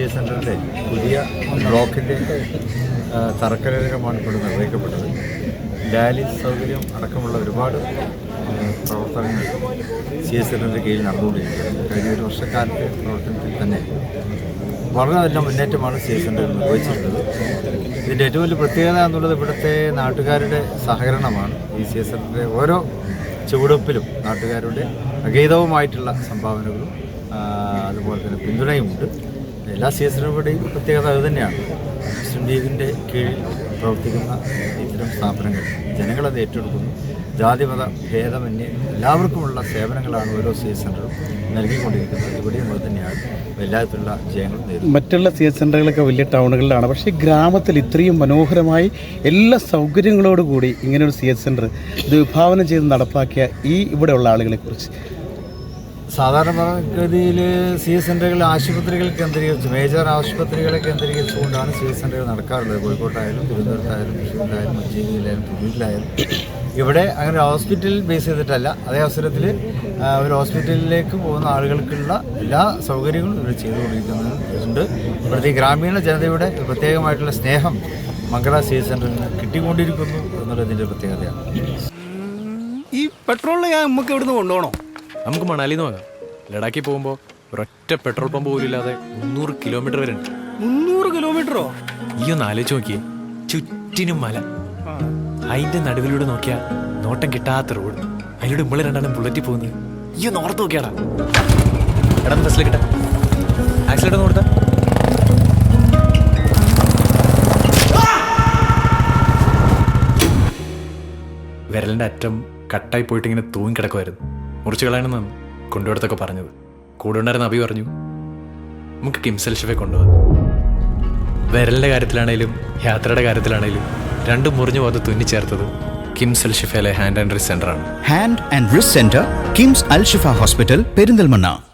C സെന്ററിന്റെ പുതിയ ബ്ലോക്കിന്റെ തറക്കലേഖമാണ് ഇപ്പോൾ നിർവഹിക്കപ്പെട്ടത്. ഡയാലിസ് സൗകര്യം അടക്കമുള്ള ഒരുപാട് പ്രവർത്തനങ്ങൾ സി എസ് സെന്ററിന്റെ കീഴിൽ നടന്നുകൊണ്ടിരിക്കുകയാണ്. കഴിഞ്ഞ ഒരു വർഷക്കാലത്തെ പ്രവർത്തനത്തിൽ തന്നെ വളരെ നല്ല മുന്നേറ്റമാണ് സി എസ് സെന്ററിൽ നിർവഹിച്ചിട്ടുള്ളത് ഇതിന്റെ ഏറ്റവും വലിയ പ്രത്യേകത എന്നുള്ളത് ഇവിടുത്തെ നാട്ടുകാരുടെ സഹകരണമാണ്. ഈ സി എസ് സെന്ററിന്റെ ഓരോ ചുവടുവെപ്പിലും നാട്ടുകാരുടെ അഗീതവുമായിട്ടുള്ള സംഭാവനകളും അതുപോലെ തന്നെ പിന്തുണയുമുണ്ട്. എല്ലാ സി എസ് സെന്ററുകളുടെയും പ്രത്യേകത അത് തന്നെയാണ്. മുസ്ലിം ലീഗിന്റെ കീഴിൽ പ്രവർത്തിക്കുന്ന ഇത്തരം സ്ഥാപനങ്ങൾ ജനങ്ങളത് ഏറ്റെടുക്കുന്നു. ജാതിമത ഭേദമന്യേ എല്ലാവർക്കുമുള്ള സേവനങ്ങളാണ് ഓരോ സി എസ് സെന്ററും നൽകിക്കൊണ്ടിരിക്കുന്നത്. ഇവിടെയും അത് തന്നെയാണ്. എല്ലാത്തിലുള്ള ജയങ്ങൾ നേരിടുന്നത് മറ്റുള്ള സി എസ് സെന്ററുകളൊക്കെ വലിയ ടൗണുകളിലാണ്. പക്ഷേ ഗ്രാമത്തിൽ ഇത്രയും മനോഹരമായി എല്ലാ സൗകര്യങ്ങളോടുകൂടി ഇങ്ങനെ ഒരു സി എസ് സെന്റർ ഇത് വിഭാവനം ചെയ്ത് നടപ്പാക്കിയ ഈ ഇവിടെയുള്ള ആളുകളെക്കുറിച്ച് സാധാരണഗതിയിൽ സി എസ് സെന്ററുകൾ ആശുപത്രികൾ കേന്ദ്രീകരിച്ച് മേജർ ആശുപത്രികളെ കേന്ദ്രീകരിച്ചുകൊണ്ടാണ് സി എസ് സെന്ററുകൾ നടക്കാറുള്ളത്. കോഴിക്കോട്ടായാലും തിരുവനന്തപുരത്തായാലും തൃശ്ശൂരിലായാലും മഞ്ചേരിയിലായാലും തിരൂരിലായാലും ഇവിടെ അങ്ങനെ ഹോസ്പിറ്റൽ ബേസ് ചെയ്തിട്ടല്ല. അതേ അവസരത്തിൽ ഒരു ഹോസ്പിറ്റലിലേക്ക് പോകുന്ന ആളുകൾക്കുള്ള എല്ലാ സൗകര്യങ്ങളും ഇവിടെ ചെയ്തുകൊണ്ടിരിക്കുന്നുണ്ട്. ഇവിടുത്തെ ഈ ഗ്രാമീണ ജനതയുടെ പ്രത്യേകമായിട്ടുള്ള സ്നേഹം മംഗള സി എസ് സെന്ററിൽ നിന്ന് കിട്ടിക്കൊണ്ടിരിക്കുന്നു എന്നുള്ളതിന്റെ പ്രത്യേകതയാണ്. ഈ പെട്രോളിന് നമുക്ക് ഇവിടുന്ന് കൊണ്ടുപോകണോ? നമുക്ക് മണാലിന്ന് വാങ്ങാം ലഡാക്കിൽ പോകുമ്പോൾ ഒരൊറ്റ പെട്രോൾ പമ്പ് പോലും ഇല്ലാതെ മുന്നൂറ് കിലോമീറ്റർ വരെ ഉണ്ട്. മുന്നൂറ് കിലോമീറ്ററോ? ഈ ഒന്ന് ആലോചിച്ച് നോക്കിയേ ചുറ്റിനും മല. അതിന്റെ നടുവിലൂടെ നോക്കിയാ നോട്ടം കിട്ടാത്ത റോഡ്. അതിലൂടെ നമ്മൾ രണ്ടാളും ബുള്ളറ്റിൽ പോകുന്നത്. ഈ ഒന്ന് ഓർത്ത് നോക്കിയാടാ. എടാ ബസ്സിൽ കിട്ടാ ആക്സിഡന്റ് നോർത്താ വിരലിന്റെ അറ്റം കട്ടായി പോയിട്ട് ഇങ്ങനെ തൂങ്ങി കിടക്കുമായിരുന്നു മുറിച്ച് കളയണമെന്നാണ് കൊണ്ടുപോടത്തൊക്കെ പറഞ്ഞത്. കൂടെ ഉണ്ടായിരുന്ന അഭി പറഞ്ഞു നമുക്ക് കിംസൽ കൊണ്ടുപോകാം വിരലിന്റെ കാര്യത്തിലാണേലും യാത്രയുടെ കാര്യത്തിലാണേലും രണ്ടും മുറിഞ്ഞു പോകാതെ തുന്നിച്ചേർത്തത് കിംസൽ ഷിഫയിലെ hand and wrist സെന്ററാണ് hand and wrist centre KIMS Al Shifa hospital Perinthalmanna